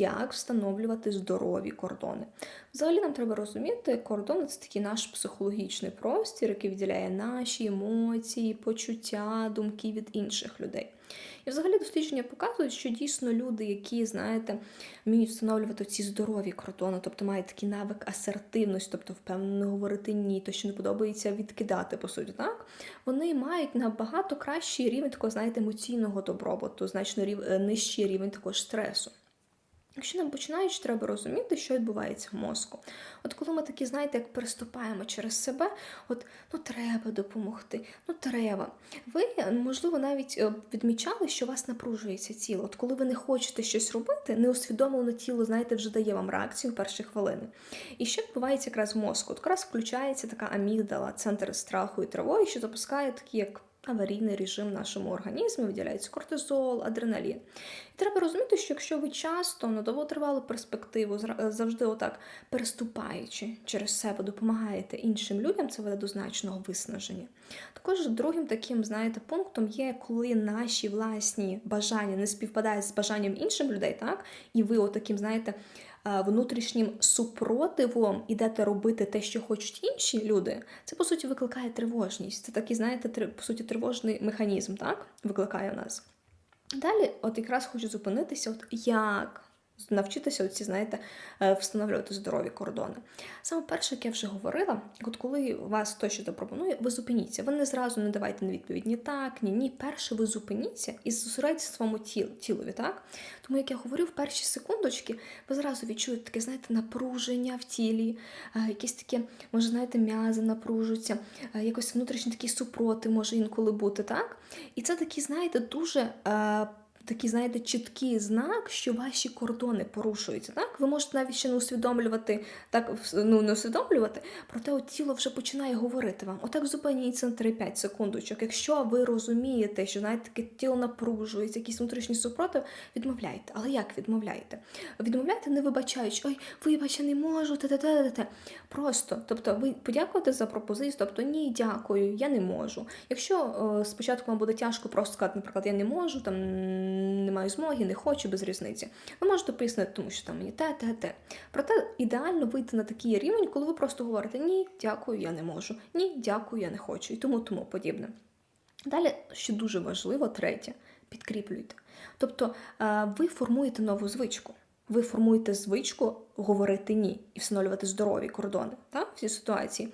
як встановлювати здорові кордони. Взагалі нам треба розуміти, кордони це такий наш психологічний простір, який відділяє наші емоції, почуття, думки від інших людей. І взагалі дослідження показують, що дійсно люди, які, знаєте, вміють встановлювати ці здорові кордони, тобто мають такий навик асертивності, тобто впевнено говорити ні, то що не подобається відкидати, по суті, так вони мають набагато кращий рівень такого, знаєте, емоційного добробуту, значно рів... е, нижчий рівень також стресу. Якщо нам починають, треба розуміти, що відбувається в мозку. От коли ми такі, знаєте, як переступаємо через себе, от ну треба допомогти, ну треба. Ви, можливо, навіть е, відмічали, що у вас напружується тіло. От коли ви не хочете щось робити, неусвідомлено тіло, знаєте, вже дає вам реакцію в перші хвилини. І що відбувається якраз в мозку? От якраз включається така амігдала, центр страху і тривоги, що запускає такі як аварійний режим в нашому організмі, виділяється кортизол, адреналін. І треба розуміти, що якщо ви часто на довготривалу перспективу, завжди отак переступаючи через себе, допомагаєте іншим людям, це веде до значного виснаження. Також другим таким, знаєте, пунктом є, коли наші власні бажання не співпадають з бажанням інших людей, так? І ви отаким, знаєте, е, внутрішнім супротивом ідете робити те, що хочуть інші люди, це по суті викликає тривожність. Це такий, знаєте, по суті, тривожний механізм, так? Викликає в нас. Далі, от якраз хочу зупинитися, от як навчитися оці, знаєте, е, встановлювати здорові кордони. Саме перше, як я вже говорила, от коли вас хтось щось запропонує, ви зупиніться. Ви не зразу не давайте на відповідь ні так, ні, ні. Перше ви зупиніться і зосередьтеся своєму тіл, тілові, так? Тому, як я говорю, в перші секундочки ви зразу відчуєте таке, знаєте, напруження в тілі, е, якісь такі, може, знаєте, м'язи напружуються, е, якось внутрішній такий супротив може інколи бути, так? І це такий, знаєте, дуже. Такий, знаєте, чіткий знак, що ваші кордони порушуються. Так? Ви можете навіть ще не усвідомлювати, так ну не усвідомлювати, проте от тіло вже починає говорити вам. Отак зупиніться на 3-5 секундочок. Якщо ви розумієте, що знаєте, таке тіло напружується, якийсь внутрішній супротив, відмовляйте. Але як відмовляєте? Відмовляйте, не вибачаючи, ой, вибач, не можу, те те те те Просто, тобто, ви подякуєте за пропозицію, тобто ні, дякую, я не можу. Якщо е, спочатку вам буде тяжко просто сказати, наприклад, я не можу, там не маю змоги, не хочу, без різниці. Ви можете пояснити, тому що там мені те, те, те. Проте ідеально вийти на такий рівень, коли ви просто говорите ні, дякую, я не можу, ні, дякую, я не хочу, і тому тому подібне. Далі, що дуже важливо, третє, підкріплюйте. Тобто е, ви формуєте нову звичку. Ви формуєте звичку говорити ні і встановлювати здорові кордони та, в цій ситуації.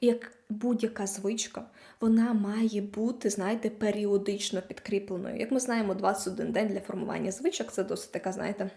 Як будь-яка звичка, вона має бути, знаєте, періодично підкріпленою. Як ми знаємо, 21 день для формування звичок це досить така, знаєте,